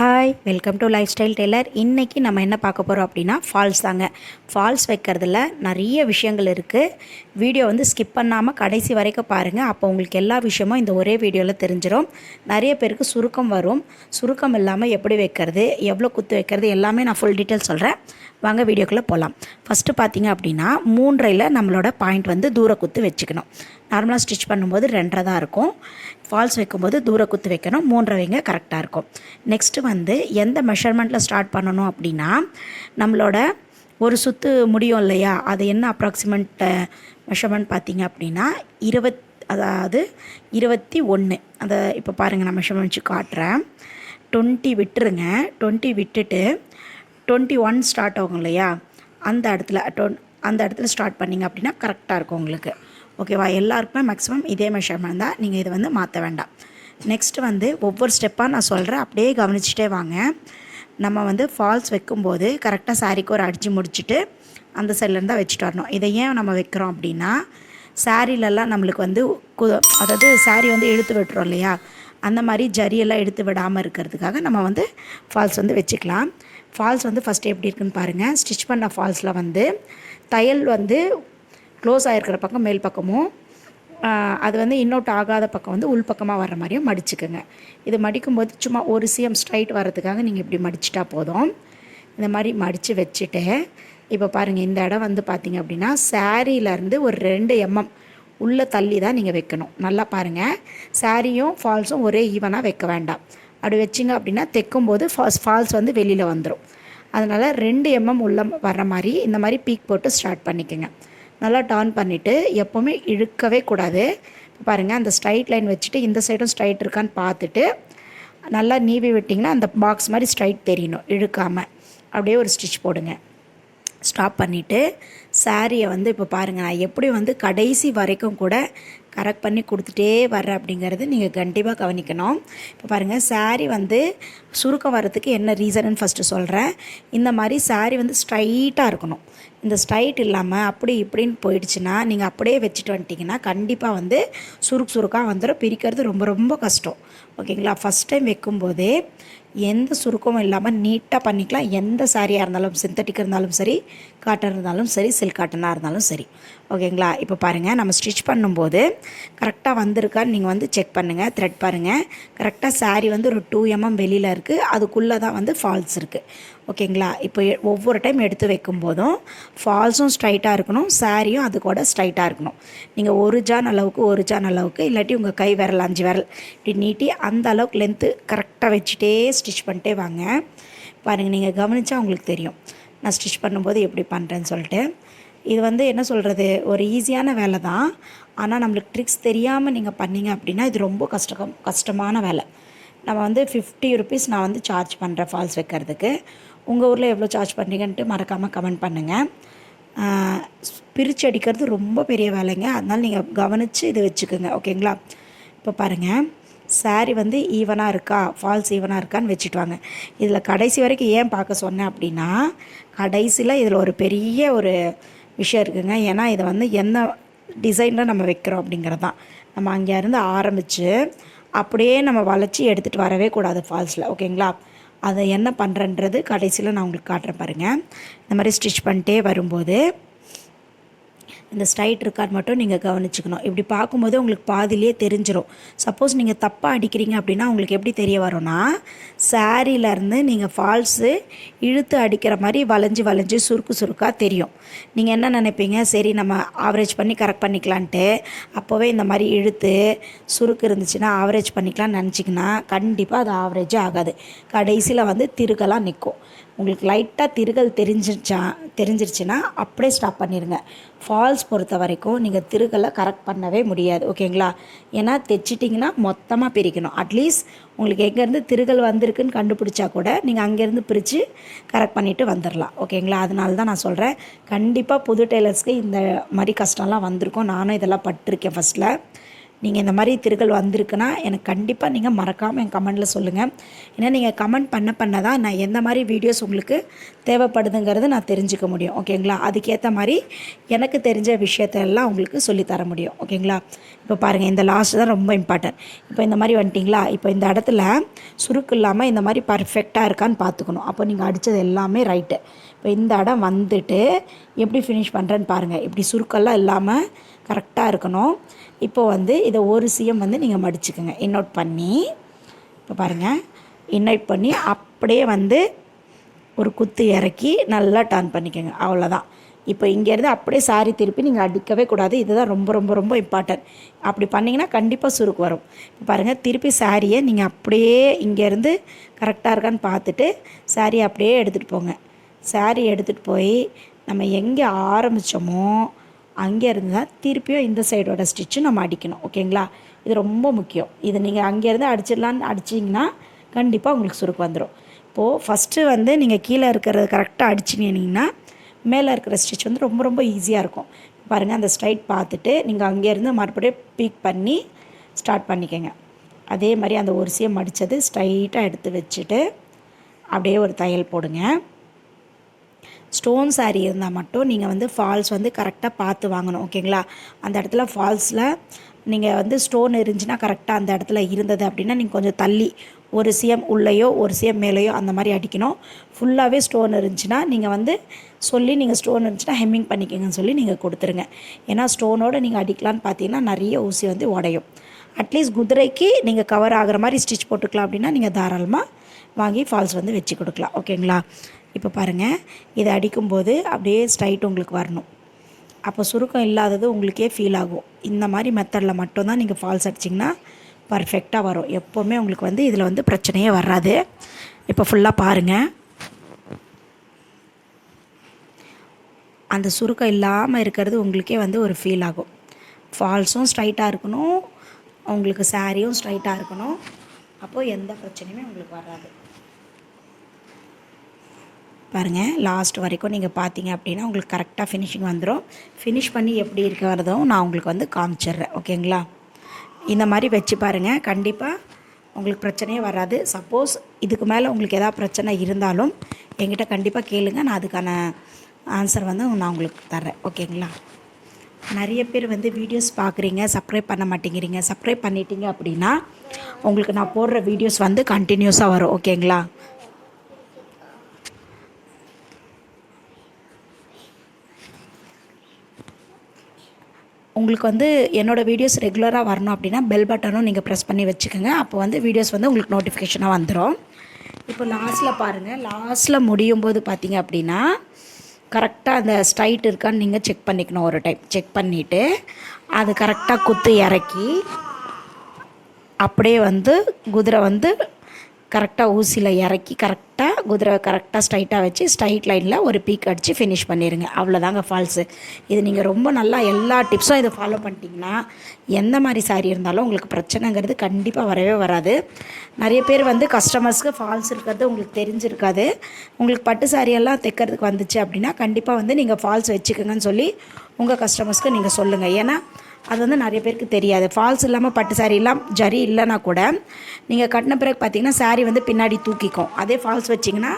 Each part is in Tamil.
Hi welcome to life style tailor இன்றைக்கி நம்ம என்ன பார்க்க போகிறோம் அப்படின்னா ஃபால்ஸ் தாங்க. ஃபால்ஸ் வைக்கிறதுல நிறைய விஷயங்கள் இருக்குது வீடியோ வந்து ஸ்கிப் பண்ணாமல் கடைசி வரைக்கும் பாருங்கள் அப்போ உங்களுக்கு எல்லா விஷயமும் இந்த ஒரே வீடியோவில் தெரிஞ்சிடும் நிறைய பேருக்கு சுருக்கம் வரும். சுருக்கம் இல்லாமல் எப்படி வைக்கிறது எவ்வளோ குத்து வைக்கிறது எல்லாமே நான் ஃபுல் டீட்டெயில் சொல்கிறேன் வாங்க வீடியோக்குள்ளே போகலாம் ஃபஸ்ட்டு பார்த்தீங்க அப்படின்னா மூன்றையில் நம்மளோட பாயிண்ட் வந்து தூர குத்து வச்சுக்கணும் நார்மலாக ஸ்டிச் பண்ணும்போது ரெண்டரை தான் இருக்கும். ஃபால்ஸ் வைக்கும்போது தூர குத்து வைக்கணும். மூன்றரை வைங்க கரெக்டாக இருக்கும். நெக்ஸ்ட்டு வந்து எந்த மெஷர்மெண்ட்டில் ஸ்டார்ட் பண்ணணும் அப்படின்னா நம்மளோட ஒரு சுற்று முடியும் இல்லையா? அது என்ன அப்ராக்சிமேட் மெஷர்மெண்ட் பார்த்தீங்க அப்படின்னா இருபத் அதாவது இருபத்தி ஒன்று அதை இப்போ பாருங்கள் நான் மெஷர்மெண்ட் வச்சு காட்டுறேன். டுவெண்ட்டி விட்டுருங்க. டுவெண்ட்டி விட்டுட்டு டுவெண்ட்டி ஒன் ஸ்டார்ட் ஆகும் இல்லையா? அந்த இடத்துல டொன் அந்த இடத்துல ஸ்டார்ட் பண்ணிங்க அப்படின்னா கரெக்டாக இருக்கும் உங்களுக்கு. ஓகேவா? எல்லாருக்குமே மேக்ஸிமம் இதே மெஷர்மெண்ட் தான். நீங்கள் இதை வந்து மாற்ற வேண்டாம். நெக்ஸ்ட்டு வந்து ஒவ்வொரு ஸ்டெப்பாக நான் சொல்கிறேன் அப்படியே கவனிச்சுட்டே வாங்க. நம்ம வந்து ஃபால்ஸ் வைக்கும்போது கரெக்டாக சாரிக்கு ஒரு அடித்து முடிச்சுட்டு அந்த சைட்லேருந்து தான் வச்சுட்டு வரணும். இதை ஏன் நம்ம வைக்கிறோம் அப்படின்னா சாரீலெல்லாம் நம்மளுக்கு வந்து கு அதாவது சாரீ வந்து இழுத்து விட்டுறோம் இல்லையா? அந்த மாதிரி ஜரியெல்லாம் எடுத்து விடாமல் இருக்கிறதுக்காக நம்ம வந்து ஃபால்ஸ் வந்து வச்சுக்கலாம். ஃபால்ஸ் வந்து ஃபஸ்ட்டு எப்படி இருக்குன்னு பாருங்கள் ஸ்டிச் பண்ண ஃபால்ஸில் வந்து தையல் வந்து க்ளோஸ் ஆகிருக்கிற பக்கம் மேல் பக்கமும் அது வந்து இன்னொட் ஆகாத பக்கம் வந்து உள் பக்கமாக வர மாதிரியும் மடிச்சுக்கோங்க. இது மடிக்கும்போது சும்மா ஒரு சிஎம் ஸ்ட்ரைட் வர்றதுக்காக நீங்கள் இப்படி மடிச்சிட்டா போதும். இந்த மாதிரி மடித்து வச்சுட்டு இப்போ பாருங்கள் இந்த இடம் வந்து பார்த்திங்க அப்படின்னா சாரீலேருந்து ஒரு ரெண்டு எம்எம் உள்ளே தள்ளி தான் நீங்கள் வைக்கணும். நல்லா பாருங்கள் சாரியும் ஃபால்ஸும் ஒரே ஈவனாக வைக்க வேண்டாம். அப்படி வச்சிங்க அப்படின்னா தைக்கும்போது ஃபால்ஸ் ஃபால்ஸ் வந்து வெளியில் வந்துடும் அதனால் ரெண்டு எம்எம் உள்ள வர்ற மாதிரி இந்த மாதிரி பீக் போட்டு ஸ்டார்ட் பண்ணிக்கோங்க. நல்லா டர்ன் பண்ணிவிட்டு எப்போவுமே இழுக்கவே கூடாது. பாருங்கள் அந்த ஸ்ட்ரைட் லைன் வச்சுட்டு இந்த சைடும் ஸ்ட்ரைட் இருக்கான்னு பார்த்துட்டு நல்லா நீவி விட்டிங்கன்னா அந்த பாக்ஸ் மாதிரி ஸ்ட்ரைட் தெரியணும் இழுக்காமல் அப்படியே ஒரு ஸ்டிச் போடுங்க. ஸ்டாப் பண்ணிவிட்டு சாரியை வந்து இப்போ பாருங்கள் நான் எப்படி வந்து கடைசி வரைக்கும் கூட கரெக்ட் பண்ணி கொடுத்துட்டே வர்ற அப்படிங்கிறது நீங்கள் கண்டிப்பாக கவனிக்கணும். இப்போ பாருங்கள் சாரீ வந்து சுருக்கம் வர்றதுக்கு என்ன ரீசன்னு ஃபஸ்ட்டு சொல்கிறேன் இந்த மாதிரி சாரீ வந்து ஸ்ட்ரைட்டாக இருக்கணும். இந்த ஸ்ட்ரைட் இல்லாமல் அப்படி இப்படின்னு போயிடுச்சுன்னா நீங்கள் அப்படியே வச்சுட்டு வந்துட்டிங்கன்னா கண்டிப்பாக வந்து சுருக்கு சுருக்காக வந்துடும் பிரிக்கிறது ரொம்ப ரொம்ப கஷ்டம். ஓகேங்களா? ஃபஸ்ட் டைம் வைக்கும்போதே எந்த சுருக்கமும் இல்லாமல் நீட்டாக பண்ணிக்கலாம். எந்த சாரியாக இருந்தாலும் சிந்தட்டிக் இருந்தாலும் சரி காட்டன் இருந்தாலும் சரி சில்க் காட்டனாக இருந்தாலும் சரி. ஓகேங்களா? இப்போ பாருங்கள் நம்ம ஸ்டிச் பண்ணும்போது கரெக்டாக வந்திருக்கான்னு நீங்கள் வந்து செக் பண்ணுங்கள் த்ரெட் பாருங்கள் கரெக்டாக சாரீ வந்து ஒரு டூ எம்எம் வெளியில் இருக்குது அதுக்குள்ளே தான் வந்து ஃபால்ஸ் இருக்குது ஓகேங்களா? இப்போ ஒவ்வொரு டைம் எடுத்து வைக்கும் போதும் ஃபால்ஸும் ஸ்ட்ரைட்டாக இருக்கணும் சாரியும் அது கூட ஸ்ட்ரைட்டாக இருக்கணும். நீங்கள் ஒரு ஜான் அளவுக்கு ஒரு ஜான் அளவுக்கு இல்லாட்டி உங்கள் கை விரல் அஞ்சு விரல் இப்படி நீட்டி அந்த அளவுக்கு லென்த்து கரெக்டாக வச்சுட்டே ஸ்டிச் பண்ணிட்டே வாங்க. பாருங்கள் நீங்கள் கவனித்தா உங்களுக்கு தெரியும். நான் ஸ்டிச் பண்ணும்போது எப்படி பண்ணுறேன்னு சொல்லிட்டு. இது வந்து என்ன சொல்கிறது ஒரு ஈஸியான வேலை தான். ஆனால் நம்மளுக்கு ட்ரிக்ஸ் தெரியாமல் நீங்கள் பண்ணீங்க அப்படின்னா இது ரொம்ப கஷ்டம் கஷ்டமான வேலை. நம்ம வந்து ஃபிஃப்டி ருபீஸ் நான் வந்து சார்ஜ் பண்ணுறேன் ஃபால்ஸ் வைக்கிறதுக்கு. உங்கள் ஊரில் எவ்வளோ சார்ஜ் பண்ணுறீங்கன்ட்டு மறக்காமல் கமெண்ட் பண்ணுங்கள் பிரித்து அடிக்கிறது ரொம்ப பெரிய வேலைங்க. அதனால் நீங்கள் கவனித்து இது வச்சுக்கோங்க. ஓகேங்களா? இப்போ பாருங்கள் சாரி வந்து ஈவனாக இருக்கா? ஃபால்ஸ் ஈவனாக இருக்கான்னு வச்சுட்டு வாங்க. இதில் கடைசி வரைக்கும் ஏன் பார்க்க சொன்னேன் அப்படின்னா கடைசியில் இதில் ஒரு பெரிய ஒரு விஷயம் இருக்குங்க. ஏன்னா இதை வந்து என்ன டிசைனில் நம்ம வைக்கிறோம் அப்படிங்கிறது தான் நம்ம அங்கேருந்து ஆரம்பித்து அப்படியே நம்ம வளைச்சி எடுத்துகிட்டு வரவே கூடாது ஃபால்ஸில் ஓகேங்களா? அதை என்ன பண்ணுறன்றது கடைசியில் நான் உங்களுக்கு காட்டுறேன் பாருங்கள் இந்த மாதிரி ஸ்டிச் பண்ணிட்டே வரும்போது இந்த ஸ்ட்ரைட் இருக்கான்னு மட்டும் நீங்கள் கவனிச்சுக்கணும். இப்படி பார்க்கும்போது உங்களுக்கு பாதிலேயே தெரிஞ்சிடும் சப்போஸ் நீங்கள் தப்பாக அடிக்கிறீங்க அப்படின்னா உங்களுக்கு எப்படி தெரிய வரும்னா சாரியிலேருந்து நீங்கள் ஃபால்ஸு இழுத்து அடிக்கிற மாதிரி வளைஞ்சி வளைஞ்சு சுருக்கு சுருக்காக தெரியும். நீங்கள் என்ன நினைப்பீங்க? சரி நம்ம ஆவரேஜ் பண்ணி கரெக்ட் பண்ணிக்கலான்ட்டு. அப்போவே இந்த மாதிரி இழுத்து சுருக்கு இருந்துச்சுன்னா ஆவரேஜ் பண்ணிக்கலாம்னு நினச்சிங்கன்னா கண்டிப்பாக அது ஆவரேஜே ஆகாது. கடைசியில் வந்து திருகலாம் நிற்கும் உங்களுக்கு லைட்டாக திருகல் தெரிஞ்சிருச்சா தெரிஞ்சிருச்சுன்னா அப்படியே ஸ்டாப் பண்ணிடுங்க ஃபால்ஸ் பொறுத்த வரைக்கும் நீங்கள் திருகலை கரெக்ட் பண்ணவே முடியாது ஓகேங்களா? ஏன்னா தைச்சிட்டிங்கன்னா மொத்தமாக பிரிக்கணும். அட்லீஸ்ட் உங்களுக்கு எங்கேருந்து திருகல் வந்திருக்குன்னு கண்டுபிடிச்சா கூட நீங்கள் அங்கேருந்து பிரித்து கரெக்ட் பண்ணிவிட்டு வந்துடலாம் ஓகேங்களா? அதனால தான் நான் சொல்கிறேன் கண்டிப்பாக புது டெய்லர்ஸ்க்கு இந்த மாதிரி கஷ்டம்லாம் வந்திருக்கும். நானும் இதெல்லாம் பட்டிருக்கேன் ஃபஸ்ட்டில் நீங்கள் இந்த மாதிரி திருகல் வந்திருக்குன்னா எனக்கு கண்டிப்பாக நீங்கள் மறக்காமல் என் கமெண்டில் சொல்லுங்கள் ஏன்னா நீங்கள் கமெண்ட் பண்ண பண்ண தான் நான் எந்த மாதிரி வீடியோஸ் உங்களுக்கு தேவைப்படுதுங்கிறது நான் தெரிஞ்சுக்க முடியும். ஓகேங்களா? அதுக்கேற்ற மாதிரி எனக்கு தெரிஞ்ச விஷயத்தெல்லாம் உங்களுக்கு சொல்லித்தர முடியும். ஓகேங்களா? இப்போ பாருங்கள் இந்த லாஸ்ட் தான் ரொம்ப இம்பார்ட்டன்ட் இப்போ இந்த மாதிரி வந்துட்டிங்களா? இப்போ இந்த இடத்துல சுருக்கு இல்லாமல் இந்த மாதிரி பர்ஃபெக்டாக இருக்கான்னு பார்த்துக்கணும். அப்போ நீங்கள் அடித்தது எல்லாமே ரைட்டு இப்போ இந்த இடம் வந்துட்டு எப்படி ஃபினிஷ் பண்ணுறேன்னு பாருங்கள் இப்படி சுருக்கெல்லாம் இல்லாமல் கரெக்டாக இருக்கணும். இப்போ வந்து இதை ஒரு சிஎம் வந்து நீங்கள் மடிச்சுக்கோங்க. இன்னோட் பண்ணி இப்போ பாருங்கள் இன்னோட் பண்ணி அப்படியே வந்து ஒரு குத்து இறக்கி நல்லா டர்ன் பண்ணிக்கோங்க. அவ்வளோதான் இப்போ இங்கேருந்து அப்படியே சாரி திருப்பி நீங்கள் அடிக்கவே கூடாது. இதுதான் ரொம்ப ரொம்ப ரொம்ப இம்பார்ட்டன்ட் அப்படி பண்ணிங்கன்னா கண்டிப்பாக சுருக்கு வரும். இப்போ பாருங்கள் திருப்பி சாரியை நீங்கள் அப்படியே இங்கேருந்து கரெக்டாக இருக்கான்னு பார்த்துட்டு சாரியை அப்படியே எடுத்துகிட்டு போங்க. சாரி எடுத்துகிட்டு போய் நம்ம எங்கே ஆரம்பித்தோமோ அங்கேருந்து தான் திருப்பியும் இந்த சைடோட ஸ்டிச்சு நம்ம அடிக்கணும். ஓகேங்களா இது ரொம்ப முக்கியம். இது நீங்கள் அங்கேருந்து அடிச்சிடலான்னு அடிச்சிங்கன்னா கண்டிப்பாக உங்களுக்கு சுருக்கு வந்துடும் இப்போது ஃபஸ்ட்டு வந்து நீங்கள் கீழே இருக்கிறது கரெக்டாக அடிச்சிங்கன்னா மேலே இருக்கிற ஸ்டிச் வந்து ரொம்ப ரொம்ப ஈஸியாக இருக்கும். பாருங்கள் அந்த ஸ்ட்ரைட் பார்த்துட்டு நீங்கள் அங்கேருந்து மறுபடியும் பீக் பண்ணி ஸ்டார்ட் பண்ணிக்கோங்க. அதே மாதிரி அந்த ஒரு சியம் அடித்தது ஸ்ட்ரைட்டாக எடுத்து வச்சுட்டு அப்படியே ஒரு தையல் போடுங்க. ஸ்டோன் சாரீ இருந்தால் மட்டும் நீங்கள் வந்து ஃபால்ஸ் வந்து கரெக்டாக பார்த்து வாங்கணும் ஓகேங்களா அந்த இடத்துல ஃபால்ஸில் நீங்கள் வந்து ஸ்டோன் இருந்துச்சுன்னா கரெக்டாக அந்த இடத்துல இருந்தது அப்படின்னா நீங்கள் கொஞ்சம் தள்ளி ஒரு சிஎம் உள்ளேயோ ஒரு சிஎம் மேலேயோ அந்த மாதிரி அடிக்கணும். ஃபுல்லாகவே ஸ்டோன் இருந்துச்சுன்னா நீங்கள் வந்து சொல்லி நீங்கள் ஸ்டோன் இருந்துச்சுன்னா ஹெம்மிங் பண்ணிக்கோங்கன்னு சொல்லி நீங்கள் கொடுத்துருங்க. ஏன்னா ஸ்டோனோடு நீங்கள் அடிக்கலான்னு பார்த்தீங்கன்னா நிறைய ஊசி வந்து உடையும். அட்லீஸ்ட் குதிரைக்கு நீங்கள் கவர் ஆகிற மாதிரி ஸ்டிச் போட்டுக்கலாம் அப்படின்னா நீங்கள் தாராளமாக வாங்கி ஃபால்ஸ் வந்து வச்சு கொடுக்கலாம் ஓகேங்களா இப்போ பாருங்கள் இதை அடிக்கும்போது அப்படியே ஸ்ட்ரைட் உங்களுக்கு வரணும். அப்போ சுருக்கம் இல்லாதது உங்களுக்கே ஃபீல் ஆகும். இந்த மாதிரி மெத்தடில் மட்டும்தான் நீங்கள் ஃபால்ஸ் அடிச்சிங்கன்னா பர்ஃபெக்டாக வரும். எப்போவுமே உங்களுக்கு வந்து இதில் வந்து பிரச்சனையே வராது. இப்போ ஃபுல்லாக பாருங்கள் அந்த சுருக்கம் இல்லாமல் இருக்கிறது உங்களுக்கே வந்து ஒரு ஃபீல் ஆகும். ஃபால்ஸும் ஸ்ட்ரைட்டாக இருக்கணும். உங்களுக்கு சாரியும் ஸ்ட்ரைட்டாக இருக்கணும். அப்போது எந்த பிரச்சனையுமே உங்களுக்கு வராது. பாருங்கள் லாஸ்ட் வரைக்கும் நீங்கள் பார்த்தீங்க அப்படின்னா உங்களுக்கு கரெக்டாக ஃபினிஷிங் வந்துடும் ஃபினிஷ் பண்ணி எப்படி இருக்கிறதும் நான் உங்களுக்கு வந்து காமிச்சிட்றேன். ஓகேங்களா இந்த மாதிரி வச்சு பாருங்கள் கண்டிப்பாக உங்களுக்கு பிரச்சனையே வராது. சப்போஸ் இதுக்கு மேலே உங்களுக்கு எதாவது பிரச்சனை இருந்தாலும் என்கிட்ட கண்டிப்பாக கேளுங்க. நான் அதுக்கான ஆன்சர் வந்து நான் உங்களுக்கு தரேன் ஓகேங்களா நிறைய பேர் வந்து வீடியோஸ் பார்க்குறீங்க சப்ஸ்கிரைப் பண்ண மாட்டேங்கிறீங்க. சப்ஸ்கிரைப் பண்ணிட்டீங்க அப்படின்னா உங்களுக்கு நான் போடுற வீடியோஸ் வந்து கண்டினியூஸாக வரும். ஓகேங்களா உங்களுக்கு வந்து என்னோடய வீடியோஸ் ரெகுலராக வரணும் அப்படின்னா பெல் பட்டனும் நீங்கள் ப்ரெஸ் பண்ணி வச்சுக்கோங்க. அப்போ வந்து வீடியோஸ் வந்து உங்களுக்கு நோட்டிஃபிகேஷனாக வந்துடும் இப்போ லாஸ்ட்டில் பாருங்கள் லாஸ்ட்டில் முடியும் போது பார்த்தீங்க அப்படின்னா கரெக்டாக அந்த ஸ்ட்ரைட் இருக்கான்னு நீங்கள் செக் பண்ணிக்கணும் ஒரு டைம் செக் பண்ணிவிட்டு அது கரெக்டாக குத்து இறக்கி அப்படியே வந்து குதிரை வந்து கரெக்டாக ஊசியில் இறக்கி கரெக்டாக குதிரை கரெக்டாக ஸ்ட்ரைட்டாக வச்சு ஸ்ட்ரைட் லைனில் ஒரு பீக் அடித்து ஃபினிஷ் பண்ணிடுங்க அவ்வளோதாங்க ஃபால்ஸு இது நீங்கள் ரொம்ப நல்லா எல்லா டிப்ஸும் இதை ஃபாலோ பண்ணிட்டீங்கன்னா எந்த மாதிரி சாரி இருந்தாலும் உங்களுக்கு பிரச்சனைங்கிறது கண்டிப்பாக வரவே வராது. நிறைய பேர் வந்து கஸ்டமர்ஸ்க்கு ஃபால்ஸ் இருக்கிறது உங்களுக்கு தெரிஞ்சிருக்காது. உங்களுக்கு பட்டு சாரியெல்லாம் தைக்கிறதுக்கு வந்துச்சு அப்படின்னா கண்டிப்பாக வந்து நீங்கள் ஃபால்ஸ் வச்சுக்கோங்கன்னு சொல்லி உங்கள் கஸ்டமர்ஸ்க்கு நீங்கள் சொல்லுங்கள் ஏன்னா அது வந்து நிறைய பேருக்கு தெரியாது. ஃபால்ஸ் இல்லாமல் பட்டு சாரீ எல்லாம் ஜரி இல்லைனா கூட நீங்கள் கட்டின பிறகு பார்த்தீங்கன்னா சாரீ வந்து பின்னாடி தூக்கிக்கும். அதே ஃபால்ஸ் வச்சிங்கன்னா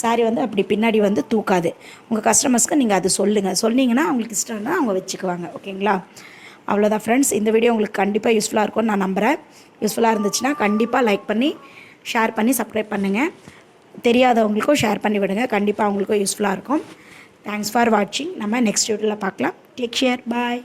சாரீ வந்து அப்படி பின்னாடி வந்து தூக்காது. உங்கள் கஸ்டமர்ஸ்க்கு நீங்கள் அது சொல்லுங்கள் சொன்னீங்கன்னா அவங்களுக்கு இஷ்டம்னா அவங்க வச்சுக்குவாங்க. ஓகேங்களா? அவ்வளோதான் ஃப்ரெண்ட்ஸ் இந்த வீடியோ உங்களுக்கு கண்டிப்பாக யூஸ்ஃபுல்லாக இருக்கும்னு நான் நம்புகிறேன் யூஸ்ஃபுல்லாக இருந்துச்சுன்னா கண்டிப்பாக லைக் பண்ணி ஷேர் பண்ணி சப்ஸ்கிரைப் பண்ணுங்கள் தெரியாதவங்களுக்கும் ஷேர் பண்ணி விடுங்க. கண்டிப்பாக அவங்களுக்கும் யூஸ்ஃபுல்லாக இருக்கும். தேங்க்ஸ் ஃபார் வாட்சிங் நம்ம நெக்ஸ்ட் வீடியோவில் பார்க்கலாம். டேக் ஷேர் பாய்